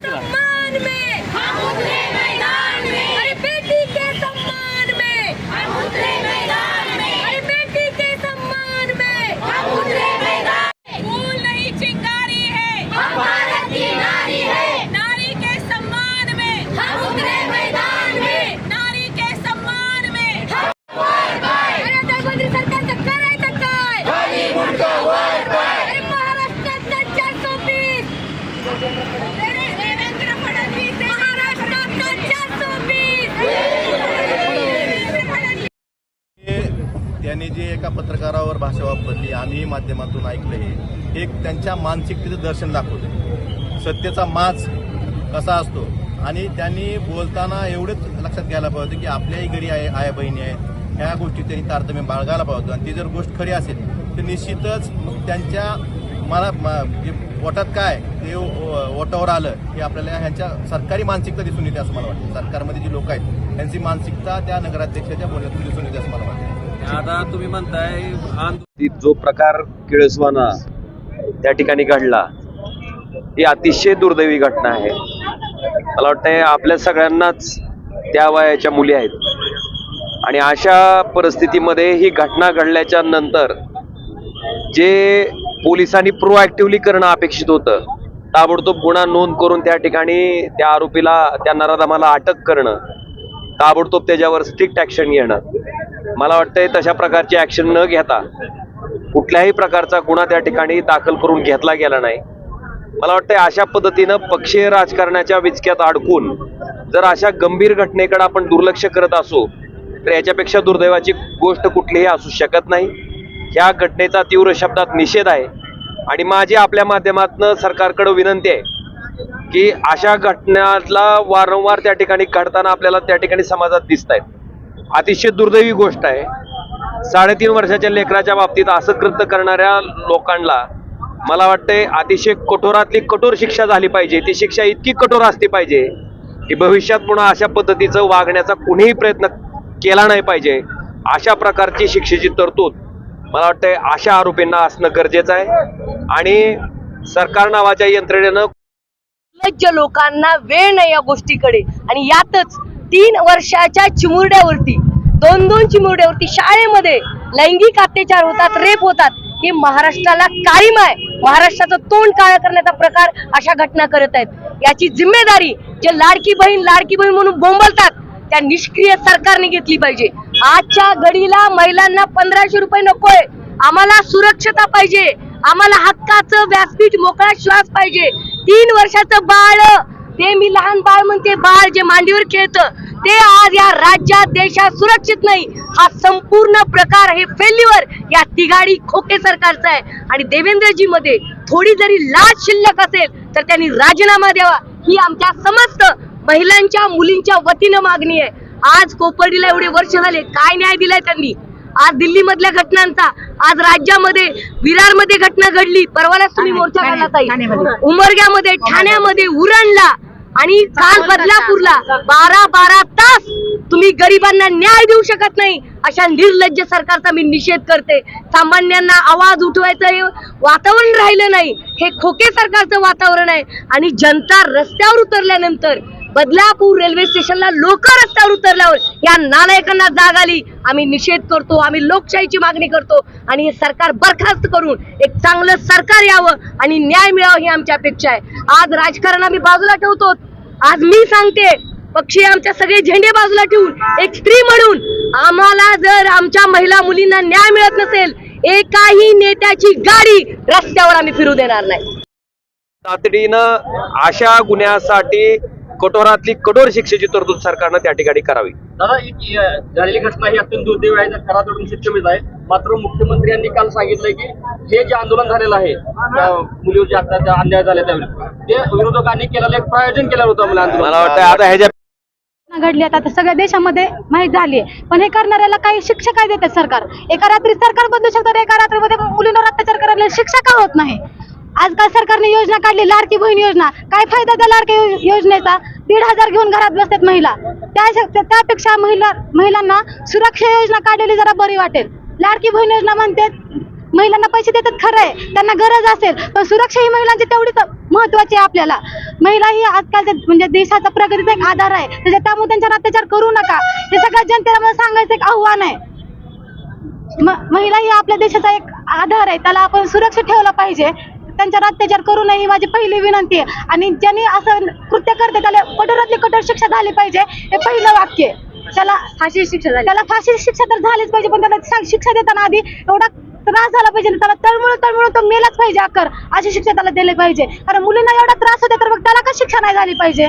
Yeah. एका पत्रकारावर भाषा वापरली आम्ही माध्यमातून ऐकलं. हे एक त्यांच्या मानसिकतेचं दर्शन दाखवते सत्तेचा माज कसा असतो? आणि त्यांनी बोलताना एवढेच लक्षात घ्यायला पाहिजे की आपल्याही घरी आहे आया बहिणी आहेत. ह्या गोष्टी त्यांनी तारतम्य बाळगायला पाहिजे. आणि ती जर गोष्ट खरी असेल तर निश्चितच त्यांच्या मला म- जे पोटात काय ते ओ- ओटावर आलं हे आपल्याला ह्यांच्या सरकारी मानसिकता दिसून येते असं मला वाटतं. सरकारमध्ये जी लोक आहेत त्यांची मानसिकता त्या नगराध्यक्षाच्या बोलण्यातून दिसून येते असं मला वाटतं. आता तुम्ही म्हणताय जो प्रकार किळसवाना त्या ठिकाणी घडला ही अतिशय दुर्दैवी घटना आहे. मला वाटतंय आपल्या सगळ्यांनाच त्या वयाच्या मुली आहेत. आणि अशा परिस्थितीमध्ये ही घटना घडल्याच्या नंतर जे पोलिसांनी प्रोऍक्टिव्हली करणं अपेक्षित होतं ताबडतोब गुन्हा नोंद करून त्या ठिकाणी त्या आरोपीला त्या नराधमाला अटक करणं ताबडतोब त्याच्यावर स्ट्रिक्ट ऍक्शन घेणं मला वाटतंय तशा प्रकारची ऍक्शन न घेता कुठल्याही प्रकारचा गुन्हा त्या ठिकाणी दाखल करून घेतला गेला नाही. मला वाटतंय अशा पद्धतीनं पक्षीय राजकारणाच्या विचक्यात अडकून जर अशा गंभीर घटनेकडे आपण दुर्लक्ष करत असू तर याच्यापेक्षा दुर्दैवाची गोष्ट कुठलीही असू शकत नाही. ह्या घटनेचा तीव्र शब्दात निषेध आहे. आणि माझी आपल्या माध्यमातून सरकारकडे विनंती आहे की अशा घटनातला वारंवार त्या ठिकाणी घडताना आपल्याला त्या ठिकाणी समाजात दिसत आहेत अतिशय दुर्दैवी गोष्ट आहे. साडेतीन वर्षाच्या लेकराच्या बाबतीत असं कृत्य करणाऱ्या लोकांना मला वाटतंय अतिशय कठोरातली कठोर शिक्षा झाली पाहिजे. ती शिक्षा इतकी कठोर असली पाहिजे की भविष्यात पुन्हा अशा पद्धतीचं वागण्याचा कुणीही प्रयत्न केला नाही पाहिजे. अशा प्रकारची शिक्षेची तरतूद मला वाटतंय अशा आरोपींना असणं गरजेचं आहे. आणि सरकार नावाच्या यंत्रणेनं लोकांना वेळ नाही या गोष्टीकडे. आणि यातच तीन वर्षाच्या चिमुरड्यावरती दोन दोन चिमुरड्यावरती शाळेमध्ये लैंगिक अत्याचार होतात रेप होतात हे महाराष्ट्राला कायम आहे. महाराष्ट्राचं तोंड काळ करण्याचा प्रकार अशा घटना करत आहेत. याची जिम्मेदारी जे लाडकी बहीण लाडकी बहीण म्हणून बोंबलतात त्या निष्क्रिय सरकारने घेतली पाहिजे. आजच्या घडीला महिलांना पंधराशे रुपये नकोय. आम्हाला सुरक्षता पाहिजे. आम्हाला हक्काचं व्यासपीठ मोकळा श्वास पाहिजे. तीन वर्षाचं बाळ ते मी लहान बाळ म्हणते बाळ जे मांडीवर खेळतं ते आज या राज्यात देशात सुरक्षित नाही. हा संपूर्ण प्रकार हे फेल्युअर या तिघाडी खोके सरकारचा आहे. आणि देवेंद्रजी मध्ये थोडी जरी लाज शिल्लक असेल तर त्यांनी राजीनामा द्यावा. ही आमच्या समस्त महिलांच्या मुलींच्या वतीनं मागणी आहे. आज कोपर्डीला एवढे वर्ष झाले काय न्याय दिलाय त्यांनी? आज दिल्ली मधल्या घटनांचा आज राज्यामध्ये विरारमध्ये घटना घडली. परवालाच तुम्ही मोर्चा काढला उमरग्यामध्ये ठाण्यामध्ये उरणला. आणि काल बदलापूरला बारा बारा तास तुम्ही गरिबांना न्याय देऊ शकत नाही. अशा निर्लज्ज सरकारचा मी निषेध करते. सामान्यांना आवाज उठवायचं हे वातावरण राहिलं नाही. हे खोके सरकारचं वातावरण आहे. आणि जनता रस्त्यावर उतरल्यानंतर बदलापूर रेल्वे स्टेशनला लोक रस्त्यावर उतरल्यावर या नालायकांना जाग आली. आम्ही निषेध करतो आम्ही लोकशाहीची मागणी करतो आणि हे सरकार बरखास्त करून एक चांगलं सरकार यावं आणि न्याय मिळावं ही आमची अपेक्षा आहे. आज राजकारण आम्ही बाजूला ठेवतो. आज मी सांगते पक्षी आमच्या सगळे झेंडे बाजूला ठेवून एक स्त्री म्हणून आम्हाला जर आमच्या महिला मुलींना न्याय मिळत नसेल एकाही नेत्याची गाडी रस्त्यावर आम्ही फिरू देणार नाही. तातडीनं अशा गुन्ह्यासाठी कठोरातली कठोर शिक्षेची तरतूद सरकारनं त्या ठिकाणी करावी. दादा झालेली घटना ही अत्यंत दुर्दैवी आहे खरा तोडून शिक्षमित आहे. मात्र मुख्यमंत्र्यांनी काल सांगितलंय की हे जे आंदोलन झालेलं आहे त्या मुलीवर जे अत्याचार अन्याय झाले त्यावेळी ते विरोधकांनी केलेलं एक प्रायोजन केलं होतं मला वाटतं आता ह्याच्या घडली आता सगळ्या देशामध्ये माहीत झाली आहे पण हे करणाऱ्याला काही शिक्षा काय देतात सरकार? एका रात्री सरकार बदलू शकतं एका रात्रीमध्ये मुलींवर अत्याचार करायला शिक्षा का होत नाही? आजकाल सरकारने योजना काढली लाडकी बहीण योजना. काय फायदा त्या लाडकी यो- योजनेचा? दीड हजार घेऊन घरात बसतात महिला. त्या त्यापेक्षा महिला महिलांना सुरक्षा योजना काढलेली जरा बरी वाटेल. लाडकी बहीण योजना म्हणते महिलांना पैसे देतात खरं आहे त्यांना गरज असेल पण सुरक्षा ही महिलांची तेवढीच महत्वाची आहे आपल्याला. महिला ही आजकालच्या म्हणजे देशाचा प्रगतीचा एक आधार आहे. त्याच्या त्यामुळे त्यांच्यावर अत्याचार करू नका. हे सगळ्या जनतेला मला सांगायचं एक आव्हान आहे. महिला ही आपल्या देशाचा एक आधार आहे. त्याला आपण सुरक्षित ठेवलं पाहिजे. त्यांच्यावर अत्याचार करू नये ही माझी पहिली विनंती आहे. आणि ज्यांनी असं कृत्य करते त्याला कठोरातली कठोर शिक्षा झाली पाहिजे हे पहिलं वाक्य आहे. त्याला फाशी शिक्षा झाली. त्याला फाशी शिक्षा तर झालीच पाहिजे पण त्याला शिक्षा देताना आधी एवढा त्रास झाला पाहिजे त्याला तळमळ तळमळ तो मेलाच पाहिजे अकर अशी शिक्षा त्याला दिली पाहिजे. कारण मुलींना एवढा त्रास होते तर मग त्याला का शिक्षा नाही झाली पाहिजे?